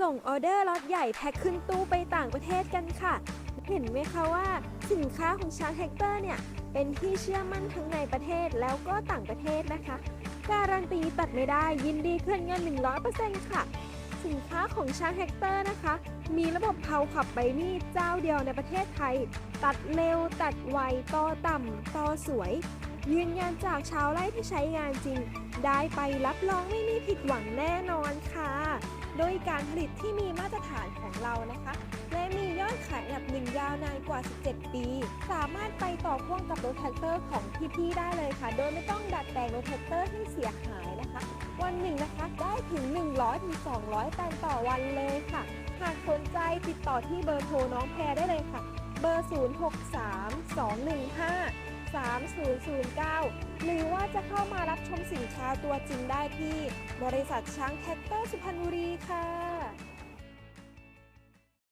ส่งออเดอร์ล็อตใหญ่แพ็คขึ้นตู้ไปต่างประเทศกันค่ะ เห็นไหมคะว่าสินค้าของช้างแฮกเตอร์เนี่ย เป็นที่เชื่อมั่นทั้งในประเทศแล้วก็ต่างประเทศนะคะ การันตีตัดไม่ได้ยินดีคืนเงิน 100%ค่ะ สินค้าของช้างแฮกเตอร์นะคะ มีระบบเผาขับใบมีดเจ้าเดียวในประเทศไทย ตัดเร็ว ตัดไวต่อต่ำต่อสวย ยืนยันจากชาวไร่ที่ใช้งานจริง ได้ไปรับรองไม่มีผิดหวังแน่นอนค่ะ โดยการผลิตที่มีมาตรฐานของเรานะคะ และมียอดขายอันดับหนึ่งยาวนานกว่า 17 ปี สามารถไปต่อพ่วงกับรถแท็กเตอร์ของพี่ๆได้เลยค่ะ โดยไม่ต้องดัดแปลงรถแท็กเตอร์ให้เสียหายนะคะ วันหนึ่งนะคะได้ถึง 100ถึง200ตันต่อวันเลยค่ะ หากสนใจติดต่อที่เบอร์โทรน้องแพรได้เลยค่ะ เบอร์ 063215 3009 หรือว่าจะเข้ามารับชมสินค้าตัวจริงได้ที่ บริษัทช้างแท็กเตอร์สุพรรณบุรีค่ะ